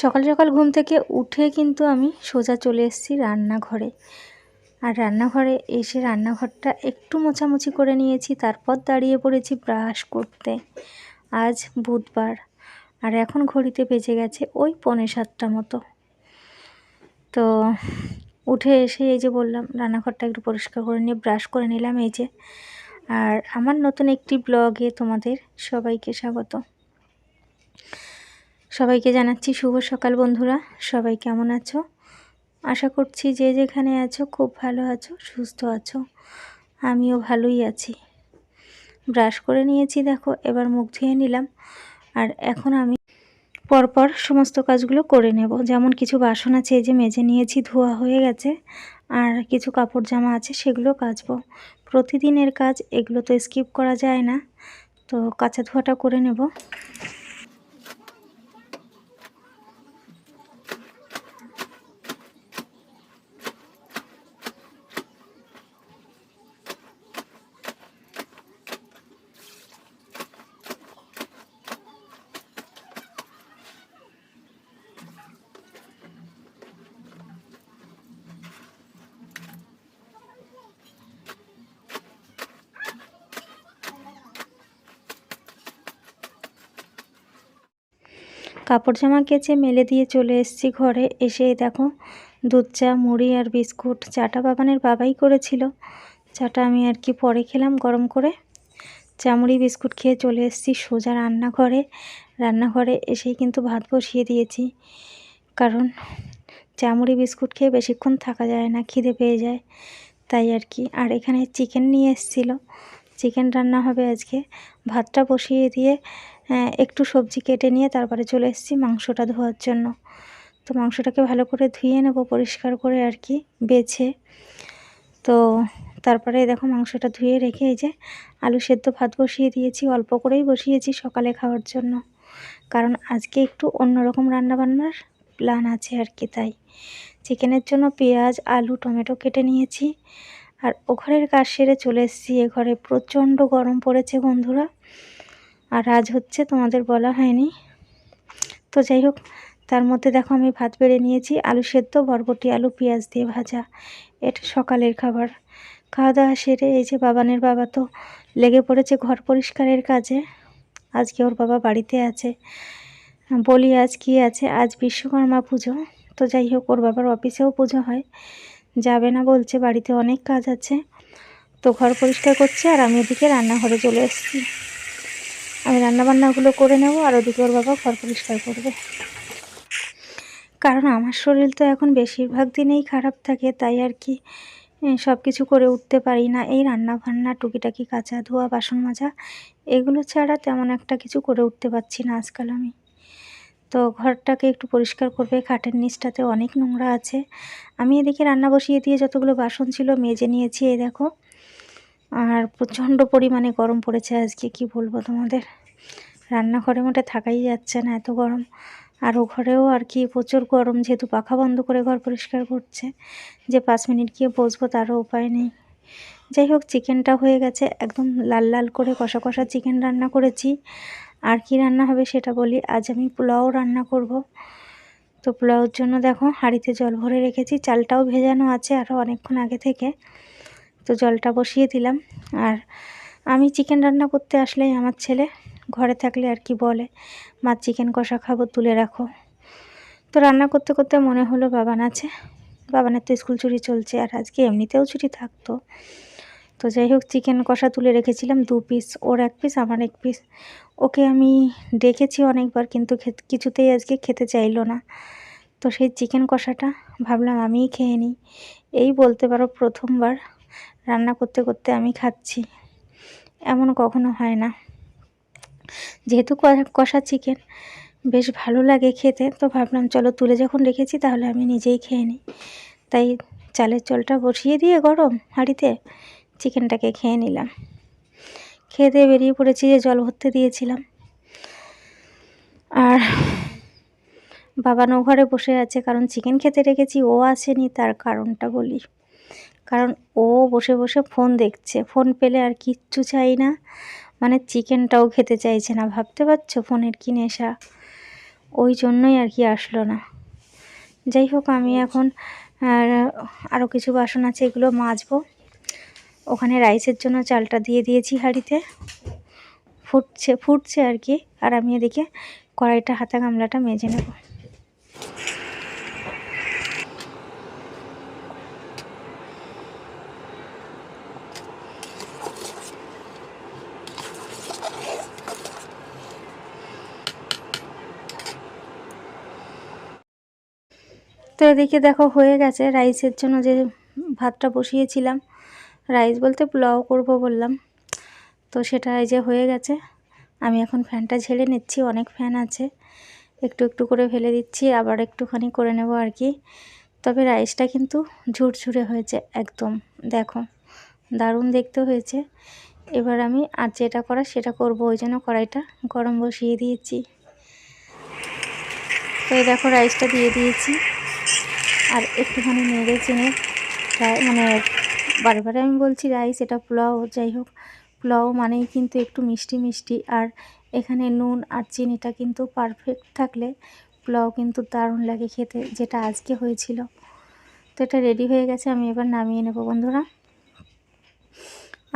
সকাল সকাল ঘুম থেকে উঠে কিন্তু আমি সোজা চলে এসেছি রান্নাঘরে। আর রান্নাঘরে এসে রান্নাঘরটা একটু মোছামুছি করে নিয়েছি, তারপর দাঁড়িয়ে পড়েছি ব্রাশ করতে। আজ বুধবার, আর এখন ঘড়িতে বেজে গেছে ওই পৌনে সাতটা মতো। তো উঠে এসে এই যে বললাম, রান্নাঘরটা একটু পরিষ্কার করে নিয়ে ব্রাশ করে নিলাম এই যে। আর আমার নতুন একটি ব্লগে তোমাদের সবাইকে স্বাগত। সবাইকে জানাচ্ছি শুভ সকাল বন্ধুরা। সবাই কেমন আছো? আশা করছি যে যেখানে আছো, খুব ভালো আছো, সুস্থ আছো। আমিও ভালোই আছি। ব্রাশ করে নিয়েছি দেখো, এবার মুখ ধুয়ে নিলাম। আর এখন আমি পরপর সমস্ত কাজগুলো করে নেব। যেমন কিছু বাসন আছে, এই যে মেজে নিয়েছি, ধোয়া হয়ে গেছে। আর কিছু কাপড় জামা আছে, সেগুলো কাচবো। প্রতিদিনের কাজ, এগুলো তো স্কিপ করা যায় না। তো কাঁচা ধোয়াটা করে নেব। কাপড় জামা কেচে মেলে দিয়ে চলে এসেছি ঘরে। এসে দেখো, দুধ চা, মুড়ি আর বিস্কুট চাটা বাবানের বাবাই করেছিল। চাটা আমি আর কি পরে খেলাম গরম করে। চা, মুড়ি, বিস্কুট খেয়ে চলে এসেছি সোজা রান্নাঘরে। রান্নাঘরে এসেই কিন্তু ভাত বসিয়ে দিয়েছি। কারণ চা, মুড়ি, বিস্কুট খেয়ে বেশিক্ষণ থাকা যায় না, খিদে পেয়ে যায়। তাই আর কি। আর এখানে চিকেন নিয়ে এসেছিল। চিকেন রান্না হবে আজকে। ভাতটা বসিয়ে দিয়ে একটু সবজি কেটে নিয়ে তারপরে চলে এসেছি মাংসটা ধোয়ার জন্য। তো মাংসটাকে ভালো করে ধুয়ে নেব, পরিষ্কার করে আর কি, বেছে। তো তারপরে দেখো মাংসটা ধুয়ে রেখে এই যে আলু সেদ্ধ ভাত বসিয়ে দিয়েছি, অল্প করেই বসিয়েছি সকালে খাওয়ার জন্য। কারণ আজকে একটু অন্যরকম রান্নাবান্নার প্ল্যান আছে আর কি তাই। চিকেনের জন্য পেঁয়াজ, আলু, টমেটো কেটে নিয়েছি। আর ও ঘরের কাজ সেরে চলে এসেছি, এ ঘরে প্রচণ্ড গরম পড়েছে বন্ধুরা। আর আজ হচ্ছে তোমাদের বলা হয়নি। তো যাই হোক, তার মধ্যে দেখো আমি ভাত বেড়ে নিয়েছি, আলু সেদ্ধ, বরবটি, আলু, পেঁয়াজ দিয়ে ভাজা। এটা সকালের খাবার। খাওয়া দাওয়া সেরে এই যে বাবানের বাবা তো লেগে পড়েছে ঘর পরিষ্কারের কাজে। আজকে ওর বাবা বাড়িতে আছে। বলি আজ কি আছে? আজ বিশ্বকর্মা পুজো। তো যাই হোক, ওর বাবার অফিসেও পুজো হয়। যাবে না বলছে, বাড়িতে অনেক কাজ আছে। তো ঘর পরিষ্কার করছে আর আমি ওদিকে রান্নাঘরে চলে এসেছি। আমি রান্নাবান্নাগুলো করে নেব আর ওদিকে ওর বাবা ঘর পরিষ্কার করবে। কারণ আমার শরীর তো এখন বেশিরভাগ দিনেই খারাপ থাকে, তাই আর কি সব কিছু করে উঠতে পারি না। এই রান্না বান্না টুকিটাকি কাঁচা ধোয়া, বাসন মাজা, এগুলো ছাড়া তেমন একটা কিছু করে উঠতে পারছি না আজকাল আমি। তো ঘরটাকে একটু পরিষ্কার করবে, খাটের নিচটাতে অনেক নোংরা আছে। আমি এদিকে রান্না বসিয়ে দিয়ে যতগুলো বাসন ছিল মেজে নিয়েছি, এই দেখো। আর প্রচণ্ড পরিমাণে গরম পড়েছে আজকে, কি বলব তোমাদের? রান্নাঘরে মোটে থাকাই যাচ্ছে না এত গরম। আর ও ঘরেও আর কি প্রচুর গরম, যেহেতু পাখা বন্ধ করে ঘর পরিষ্কার করছে। যে পাঁচ মিনিট গিয়ে বসবো তারও উপায় নেই। যাই হোক, চিকেনটা হয়ে গেছে। একদম লাল লাল করে কষা কষা চিকেন রান্না করেছি। আর কি রান্না হবে সেটা বলি। আজ আমি পোলাও রান্না করব। তো পোলাওর জন্য দেখো, হাঁড়িতে জল ভরে রেখেছি। চালটাও ভেজানো আছে আরও অনেকক্ষণ আগে থেকে। তো জলটা বসিয়ে দিলাম। আর আমি চিকেন রান্না করতে আসলেই আমার ছেলে ঘরে থাকলে আর কি বলে, মা চিকেন কষা খাব, তুলে রাখো। তো রান্না করতে করতে মনে হলো বাবান আছে। বাবানের তো স্কুল ছুটি চলছে আর আজকে এমনিতেও ছুটি থাকতো। তো যাই হোক চিকেন কষা তুলে রেখেছিলাম দু পিস ওর এক পিস আমার এক পিস ওকে আমি ডেকেছি অনেকবার, কিন্তু কিছুতেই আজকে খেতে চাইলো না। তো সেই চিকেন কষাটা ভাবলাম আমিই খেয়ে নিই। এই বলতে পারো প্রথমবার রান্না করতে করতে আমি খাচ্ছি। এমন কখনো হয় না। যেহেতু কষা চিকেন বেশ ভালো লাগে খেতে, তো ভাবলাম চলো তুলে যখন রেখেছি তাহলে আমি নিজেই খেয়ে নিই। তাই চালের জলটা বসিয়ে দিয়ে গরম হাঁড়িতে চিকেনটাকে খেয়ে নিলাম। দিয়ে বেরিয়ে পড়েছি যে জল ভরতে দিয়েছিলাম। আর বাবানো ঘরে বসে আছে, কারণ চিকেন খেতে রেখেছি, ও আসেনি, তার কারণটা বলি। কারণ ও বসে বসে ফোন দেখছে। ফোন পেলে আর কিচ্ছু চাই না। মানে চিকেনটাও খেতে চাইছে না। ভাবতে পারছ ফোনের কি নেশা? ওই জন্যই আর কি আসলো না। যাই হোক, আমি এখন আর আরও কিছু বাসন আছে, এগুলো মাজবো। ওখানে রাইসের জন্য চালটা দিয়ে দিয়েছি হাঁড়িতে। ফুটছে ফুটছে আর কি। আর আমি এদিকে কড়াইটা, হাতা গামলাটা মেজে নেব। তো এদিকে দেখো হয়ে গেছে রাইসের জন্য যে ভাতটা বসিয়েছিলাম। রাইস বলতে পোলাও করব বললাম। তো সেটা এই যে হয়ে গেছে। আমি এখন ফ্যানটা ঝেড়ে নিচ্ছি, অনেক ফ্যান আছে। একটু একটু করে ফেলে দিচ্ছি, আবার একটুখানি করে নেব আর কি। তবে রাইসটা কিন্তু ঝুরঝুরে হয়েছে একদম, দেখো। দারুণ দেখতে হয়েছে। এবার আমি আর যেটা করা সেটা করব, ওই জন্য কড়াইটা গরম বসিয়ে দিয়েছি। তো দেখো রাইসটা দিয়ে দিয়েছি। আর একটুখানি নেড়ে চেনে মানে বারবার আমি বলছি রাইস এটা পোলাও, যাই হোক। পোলাও মানেই কিন্তু একটু মিষ্টি মিষ্টি। আর এখানে নুন আর চিনিটা কিন্তু পারফেক্ট থাকলে পোলাও কিন্তু দারুণ লাগে খেতে, যেটা আজকে হয়েছিল। তো এটা রেডি হয়ে গেছে, আমি এবার নামিয়ে নেব বন্ধুরা।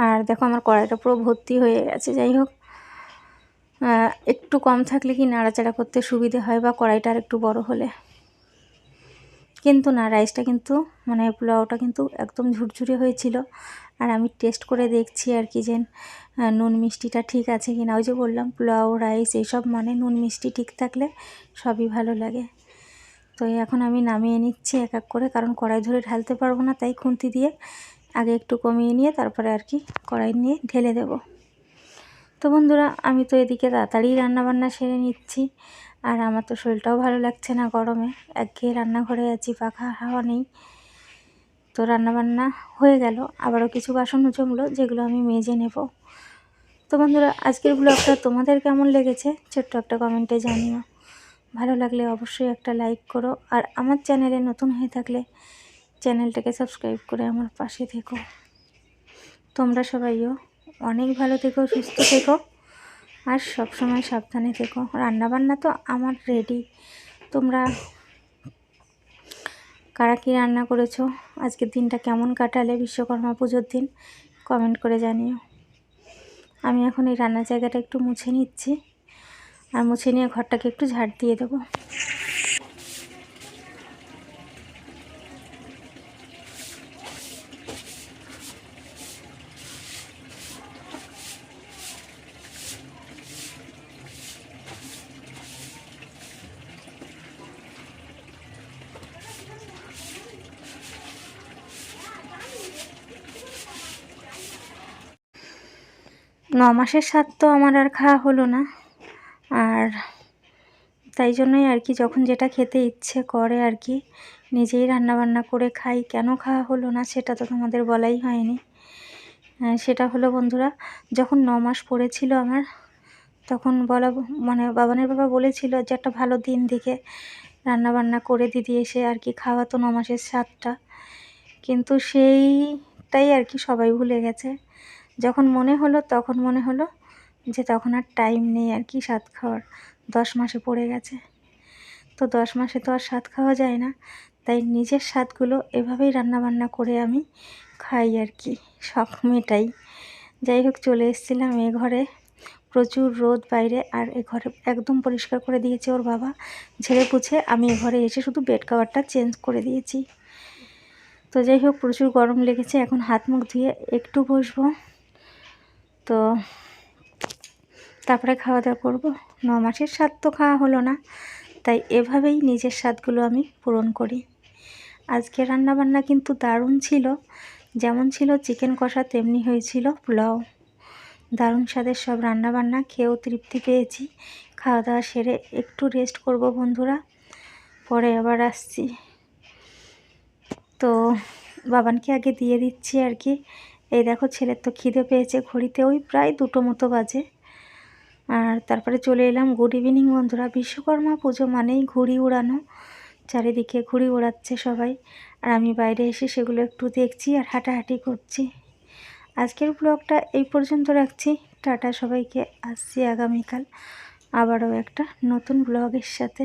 আর দেখো, আমার কড়াইটা পুরো ভর্তি হয়ে গেছে, যাই হোক। একটু কম থাকলে কি নাড়াচাড়া করতে সুবিধে হয় বা কড়াইটা আর একটু বড় হলে? কিন্তু না রাইসটা কিন্তু মানে পোলাওটা কিন্তু একদম ঝুরঝুরে হয়েছিল। আর আমি টেস্ট করে দেখছি আর কি যে নুন মিষ্টিটা ঠিক আছে কি না ওই যে বললাম, পোলাও রাইস এইসব মানে নুন মিষ্টি ঠিক থাকলে সবই ভালো লাগে। তো এখন আমি নামিয়ে নিচ্ছি এক এক করে, কারণ কড়াই ধরে ঢালতে পারব না, তাই খুন্তি দিয়ে আগে একটু কমিয়ে নিয়ে তারপরে আর কি কড়াই নিয়ে ঢেলে দেব। তো বন্ধুরা, আমি তো এদিকে তাড়াতাড়ি রান্নাবান্না সেরে নিচ্ছি। আর আমার তো শরীরটাও ভালো লাগছে না গরমে। একঘেয়ে রান্নাঘরে আছি, পাখা হাওয়া নেই। তো রান্নাবান্না হয়ে গেল। আবারও কিছু বাসন জমলো, যেগুলো আমি মেজে নেব। তো বন্ধুরা, আজকের ব্লগটা তোমাদের কেমন লেগেছে? ছোট্ট একটা কমেন্টে জানিও। ভালো লাগলে অবশ্যই একটা লাইক করো। আর আমার চ্যানেলে নতুন হয়ে থাকলে চ্যানেলটাকে সাবস্ক্রাইব করে আমার পাশে থেকো। তোমরা সবাইও অনেক ভালো থেকো, সুস্থ থেকো। আর সব সময় সাবধানে থেকো। রান্নাবান্না তো আমার রেডি তোমরা কারা কী রান্না করেছ? আজকের দিনটা কেমন কাটালে বিশ্বকর্মা পুজোর দিন? কমেন্ট করে জানিও। আমি এখন এই রান্নার জায়গাটা একটু মুছে নিচ্ছি। আর মুছে নিয়ে ঘরটাকে একটু ঝাড় দিয়ে দেবো। ন মাসের স্বাদ তো আমার আর খাওয়া হলো না। আর তাই জন্যই আর কি যখন যেটা খেতে ইচ্ছে করে আর কি, নিজেই রান্নাবান্না করে খাই, কেন খাওয়া হলো না সেটা তো তোমাদের বলাই হয়নি। সেটা হলো বন্ধুরা, যখন ন মাস পড়েছিল আমার, তখন বলা মানে বাবানের বাবা বলেছিল, যে একটা ভালো দিন দিকে রান্নাবান্না করে দিদি এসে আর কি খাওয়াতো ন মাসের স্বাদটা। কিন্তু সেইটাই আর কি সবাই ভুলে গেছে। যখন মনে হলো, তখন মনে হলো যে তখন আর টাইম নেই আর কি স্বাদ খাওয়ার। দশ মাসে পড়ে গেছে। তো দশ মাসে তো আর স্বাদ খাওয়া যায় না। তাই নিজের স্বাদগুলো এভাবেই রান্নাবান্না করে আমি খাই আর কি। শখ মেটাই। যাই হোক, চলে এসেছিলাম এ ঘরে। প্রচুর রোদ বাইরে আর এ ঘরে একদম পরিষ্কার করে দিয়েছে ওর বাবা। ঝেড়ে পুছে আমি এ ঘরে এসে শুধু বেড কাভারটা চেঞ্জ করে দিয়েছি। তো যাই হোক, প্রচুর গরম লেগেছে। এখন হাত মুখ ধুয়ে একটু বসবো। তো তারপরে খাওয়া দাওয়া করব। ন মাসের স্বাদ তো খাওয়া হলো না, তাই এভাবেই নিজের স্বাদগুলো আমি পূরণ করি। আজকে রান্নাবান্না কিন্তু দারুণ ছিল, যেমন ছিল চিকেন কষা তেমনি হয়েছিল পোলাও। দারুণ স্বাদের সব রান্নাবান্না, খেয়েও তৃপ্তি পেয়েছি। খাওয়া দাওয়া সেরে একটু রেস্ট করব বন্ধুরা, পরে আবার আসছি। তো বাবানকে আগে দিয়ে দিচ্ছি আর কি এই দেখো ছেলের তো খিদে পেয়েছে ঘড়িতে ওই প্রায় দুটো মতো বাজে। আর তারপরে চলে এলাম। গুড ইভিনিং বন্ধুরা, বিশ্বকর্মা পুজো মানেই ঘুড়ি উড়ানো চারিদিকে ঘুড়ি উড়াচ্ছে সবাই। আর আমি বাইরে এসে সেগুলো একটু দেখছি আর হাঁটাহাঁটি করছি। আজকের ব্লগটা এই পর্যন্ত রাখছি। টাটা সবাইকে, আসছি আগামীকাল। আবারও একটা নতুন ব্লগের সাথে।